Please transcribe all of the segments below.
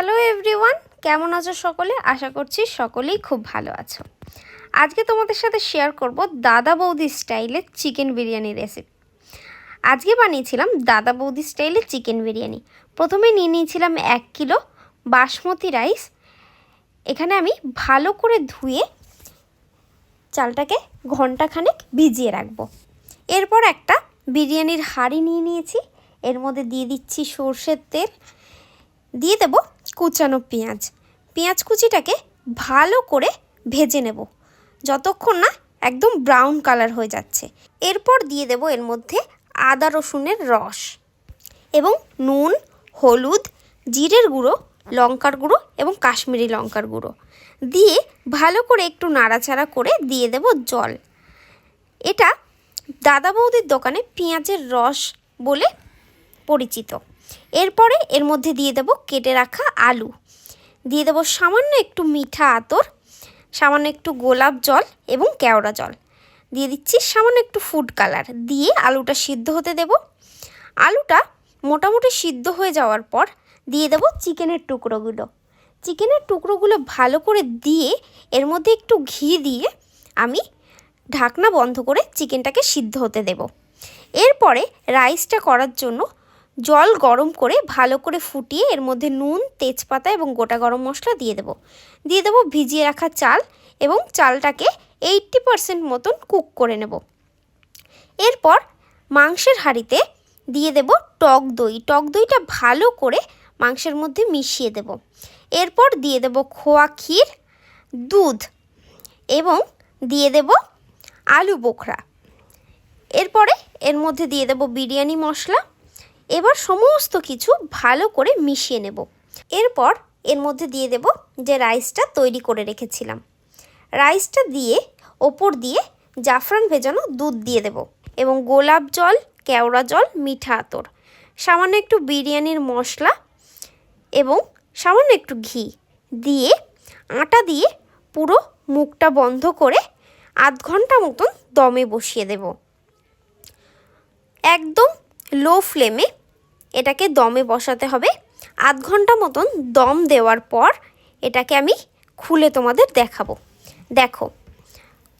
Hello everyone কেমন আছো সকলে? আশা করছি সকলেই খুব ভালো আছো। আজকে তোমাদের সাথে শেয়ার করব দাদা বৌদি স্টাইলের চিকেন বিরিয়ানি রেসিপি আজকে বানিয়েছিলাম দাদা বৌদি স্টাইলের চিকেন বিরিয়ানি। প্রথমে নিয়ে নিয়েছিলাম এক কিলো বাসমতি রাইস এখানে আমি ভালো করে ধুয়ে চালটাকে ঘন্টাখানেক ভিজিয়ে রাখব। এরপর একটা বিরিয়ানির হাঁড়ি নিয়ে নিয়েছি। এর মধ্যে দিয়ে দিচ্ছি সর্ষের তেল। দিয়ে দেব কুচানো পেঁয়াজ। পেঁয়াজ কুচিটাকে ভালো করে ভেজে নেব। যতক্ষণ না একদম ব্রাউন কালার হয়ে যাচ্ছে। এরপর দিয়ে দেব এর মধ্যে আদা রসুনের রস এবং নুন, হলুদ, জিরের গুঁড়ো, লঙ্কার গুঁড়ো এবং কাশ্মীরি লঙ্কার গুঁড়ো। দিয়ে ভালো করে একটু নাড়াচাড়া করে দিয়ে দেব জল। এটা দাদা বৌদির দোকানে পেঁয়াজের রস বলে পরিচিত। এরপরে এর মধ্যে দিয়ে দেব কেটে রাখা আলু। দিয়ে দেব সামান্য একটু মিঠা আতর, সামান্য একটু গোলাপ জল এবং কেওড়া জল। দিয়ে দিচ্ছি সামান্য একটু ফুড কালার দিয়ে আলুটা সিদ্ধ হতে দেব। আলুটা মোটামুটি সিদ্ধ হয়ে যাওয়ার পর দিয়ে দেব চিকেনের টুকরোগুলো। চিকেনের টুকরোগুলো ভালো করে দিয়ে এর মধ্যে একটু ঘি দিয়ে আমি ঢাকনা বন্ধ করে চিকেনটাকে সিদ্ধ হতে দেব। এরপরে রাইসটা করার জন্য জল গরম করে ভালো করে ফুটিয়ে এর মধ্যে নুন, তেজপাতা এবং গোটা গরম মশলা দিয়ে দেবো। দিয়ে দেবো ভিজিয়ে রাখা চাল এবং চালটাকে এইট্টি পারসেন্ট মতন কুক করে নেব। এরপর মাংসের হাঁড়িতে দিয়ে দেব টক দই। টক দইটা ভালো করে মাংসের মধ্যে মিশিয়ে দেব। এরপর দিয়ে দেব খোয়া ক্ষীর, দুধ এবং দিয়ে দেব আলু বোখরা। এরপরে এর মধ্যে দিয়ে দেব বিরিয়ানি মশলা এবার সমস্ত কিছু ভালো করে মিশিয়ে নেব। এরপর এর মধ্যে দিয়ে দেব যে রাইসটা তৈরি করে রেখেছিলাম। রাইসটা দিয়ে ওপর দিয়ে জাফরান ভেজানো দুধ দিয়ে দেব এবং গোলাপ জল, কেওড়া জল, মিঠা আতর, সামান্য একটু বিরিয়ানির মশলা এবং সামান্য একটু ঘি দিয়ে আটা দিয়ে পুরো মুখটা বন্ধ করে আধ ঘণ্টা মতন দমে বসিয়ে দেব। একদম লো ফ্লেমে এটাকে দমে বসাতে হবে। আধ ঘণ্টা মতন দম দেওয়ার পর এটাকে আমি খুলে তোমাদের দেখাবো। দেখো,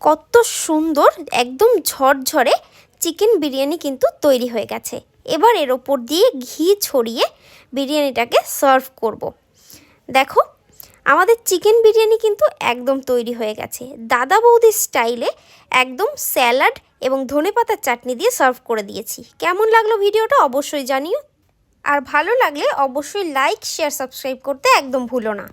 কত সুন্দর, একদম ঝরঝরে চিকেন বিরিয়ানি কিন্তু তৈরি হয়ে গেছে। এবার এর ওপর দিয়ে ঘি ছড়িয়ে বিরিয়ানিটাকে সার্ভ করব। দেখো, আমাদের চিকেন বিরিয়ানি কিন্তু একদম তৈরি হয়ে গেছে। দাদা বৌদির স্টাইলে একদম স্যালাড এবং ধনেপাতার চাটনি দিয়ে সার্ভ করে দিয়েছি। কেমন লাগল ভিডিওটা অবশ্যই জানিও। আর ভালো লাগলে অবশ্যই লাইক শেয়ার সাবস্ক্রাইব করতে একদম ভুলো না।